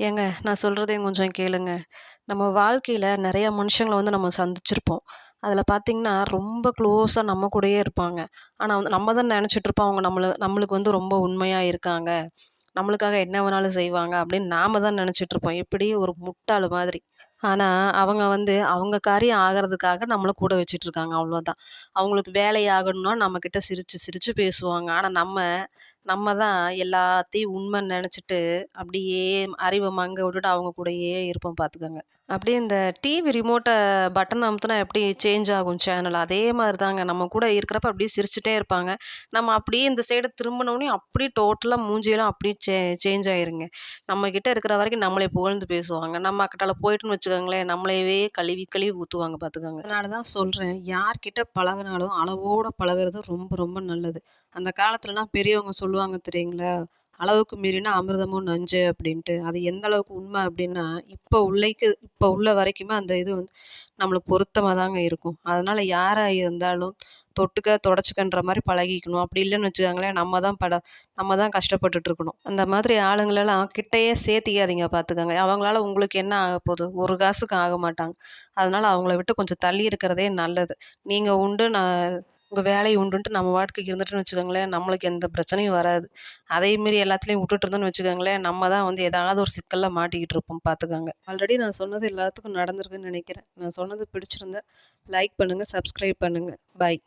ஏங்க நான் சொல்கிறதையும் கொஞ்சம் கேளுங்க. நம்ம வாழ்க்கையில் நிறையா மனுஷங்களை வந்து நம்ம சந்திச்சிருப்போம். அதில் பார்த்திங்கன்னா ரொம்ப க்ளோஸாக நம்ம கூடயே இருப்பாங்க. ஆனால் வந்து நம்ம தான் நினச்சிட்ருப்போம் அவங்க நம்மளை நம்மளுக்கு வந்து ரொம்ப உண்மையாக இருக்காங்க. நம்மளுக்காக என்ன வேணாலும் செய்வாங்க அப்படின்னு நாம தான் நினச்சிட்ருப்போம் எப்படி? ஒரு முட்டாள் மாதிரி. ஆனால் அவங்க வந்து அவங்க காரியம் ஆகிறதுக்காக நம்மளை கூட வச்சிட்ருக்காங்க அவ்வளோதான். அவங்களுக்கு வேலையாகணும்னா நம்மக்கிட்ட சிரித்து சிரித்து பேசுவாங்க. ஆனால் நம்ம நம்ம தான் எல்லாத்தையும் உண்மை நினச்சிட்டு அப்படியே அறிவை மங்க விட்டுட்டு அவங்க கூடயே இருப்போம் பார்த்துக்கோங்க. அப்படியே இந்த டிவி ரிமோட்டை பட்டன் அமுத்துனா எப்படி சேஞ்ச் ஆகும் சேனல் அதே மாதிரி தாங்க நம்ம கூட இருக்கிறப்ப அப்படியே சிரிச்சுட்டே இருப்பாங்க. நம்ம அப்படியே இந்த சைடு திரும்பினோடனே அப்படியே டோட்டலாக மூஞ்சியெல்லாம் அப்படியே சே சேஞ்ச் ஆயிருங்க. நம்மக்கிட்ட இருக்கிற வரைக்கும் நம்மளே புகழ்ந்து பேசுவாங்க. நம்ம அக்கட்டால போயிட்டுன்னு வச்சு வச்சுக்கோங்களேன். நம்மளையவே கழுவி கழுவி ஊற்றுவாங்க பார்த்துக்கோங்க அதனால தான் சொல்கிறேன் யார்கிட்ட பழகுனாலும் அளவோடு பழகுறது ரொம்ப ரொம்ப நல்லது. அந்த காலத்துலலாம் பெரியவங்க சொல்லுவாங்க தெரியுங்களா? அளவுக்கு மீறினா அமிர்தமும் நஞ்சு அப்படின்ட்டு. அது எந்த அளவுக்கு உண்மை அப்படின்னா இப்போ உள்ளைக்கு இப்போ உள்ள வரைக்குமே அந்த இது வந்து நம்மளுக்கு பொருத்தமாக தாங்க இருக்கும். அதனால் யாராக இருந்தாலும் தொட்டுக்க தொடச்சிக்கன்ற மாதிரி பழகிக்கணும். அப்படி இல்லைன்னு வச்சுக்கோங்களேன் நம்ம தான் பட நம்ம தான் கஷ்டப்பட்டுட்டு இருக்கணும். அந்த மாதிரி ஆளுங்களெல்லாம் கிட்டையே சேர்த்திக்காதீங்க பார்த்துக்கோங்க அவங்களால உங்களுக்கு என்ன ஆக போகுது? ஒரு காசுக்கு ஆக மாட்டாங்க. அதனால அவங்கள விட்டு கொஞ்சம் தள்ளி இருக்கிறதே நல்லது. நீங்கள் உண்டு நான் உங்கள் வேலையை உண்டுன்ட்டு நம்ம வாட்டுக்கு இருந்துட்டுன்னு வச்சுக்கோங்களேன் நம்மளுக்கு எந்த பிரச்சனையும் வராது. அதே மாரி எல்லாத்துலேயும் விட்டுட்டு இருந்தோம்னு வச்சுக்கோங்களேன் நம்ம தான் வந்து ஏதாவது ஒரு சிக்கலில் மாட்டிக்கிட்டு இருப்போம் பார்த்துக்கோங்க ஆல்ரெடி நான் சொன்னது எல்லாத்துக்கும் நடந்திருக்குன்னு நினைக்கிறேன். நான் சொன்னது பிடிச்சிருந்தா லைக் பண்ணுங்கள் சப்ஸ்கிரைப் பண்ணுங்கள் பாய்